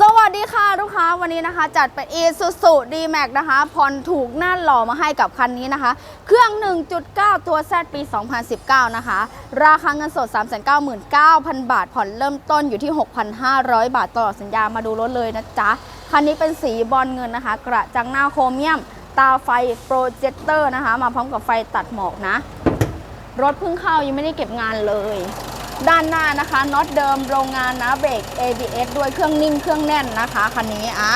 สวัสดีค่ะลูกค้าวันนี้นะคะ จัดไป Isuzu D-Max นะคะผ่อนถูกหน้าหล่อมาให้กับคันนี้นะคะ เครื่อง 1.9 ตัว Z ปี 2019 นะคะ ราคาเงินสด 399,000 บาท ผ่อนเริ่มต้นอยู่ที่ 6,500 บาทตลอดสัญญามาดูรถเลยนะจ๊ะ คันนี้เป็นสีบอลเงินนะคะ กระจังหน้าโครเมียม ตาไฟโปรเจคเตอร์นะคะ มาพร้อมกับไฟตัดหมอกนะ รถเพิ่งเข้ายังไม่ได้เก็บงานเลย ด้านหน้านะคะน็อตเดิมโรงงานนะเบรก ABS ด้วยเครื่องนิ่งเครื่องแน่นนะคะคันนี้อะ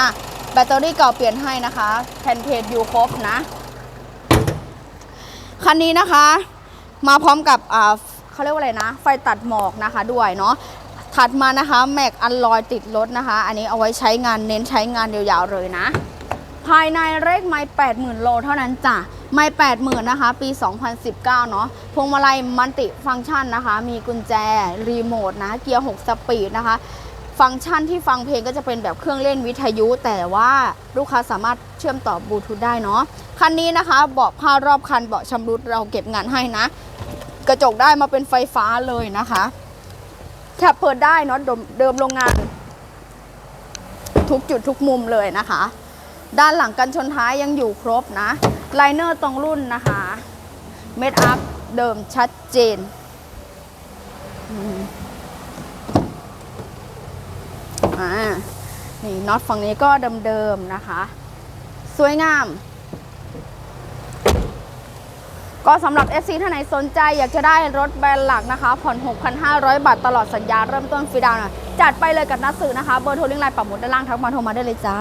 แบตเตอรี่เก่าเปลี่ยนให้นะคะแผ่นเพจอยู่ครบนะ คันนี้นะคะ มาพร้อมกับอ่าเขาเรียกว่าอะไรนะ ไฟตัดหมอกนะคะด้วยเนาะถัดมานะคะแม็กอันลอยติดรถนะคะ อันนี้เอาไว้ใช้งานเน้นใช้งานยาวๆเลยนะ ภายในเลขไม่80,000 โลเท่านั้นจ้ะ ไม่80,000นนะคะ ปี 2019 เนาะพวงมาลัยมันติฟังก์ชันนะคะ มีกุญแจ รีโมทนะ เกียร์ 6 สปีดนะคะ ฟังก์ชันที่ฟังเพลงก็จะเป็นแบบเครื่องเล่นวิทยุ แต่ว่าลูกค้าสามารถเชื่อมต่อบลูทูธได้เนาะ คันนี้นะคะ เบาะผ้ารอบคัน เบาะชำรุดเราเก็บงานให้นะ กระจกได้มาเป็นไฟฟ้าเลยนะคะแคปเปิดได้เนาะเดิมโรงงาน ทุกจุดทุกมุมเลยนะคะ ด้านหลังกันชนท้ายยังอยู่ครบนะ ไลเนอร์ตรงรุ่นนะคะ เมดอัพเดิมชัดเจน อ่า นี่น็อตฝั่งนี้ก็เดิมๆนะคะ สวยงาม ก็สำหรับ FC ท่านไหนสนใจอยากจะได้รถแบรนด์หลักนะคะ ผ่อน 6,500 บาทตลอดสัญญาเริ่มต้นฟรีดาวน์จัดไปเลยกับนัดสื่อนะคะ เบอร์โทรลิงก์ไลน์ปักหมุดด้านล่างทักมาโทรมาได้เลยจ้า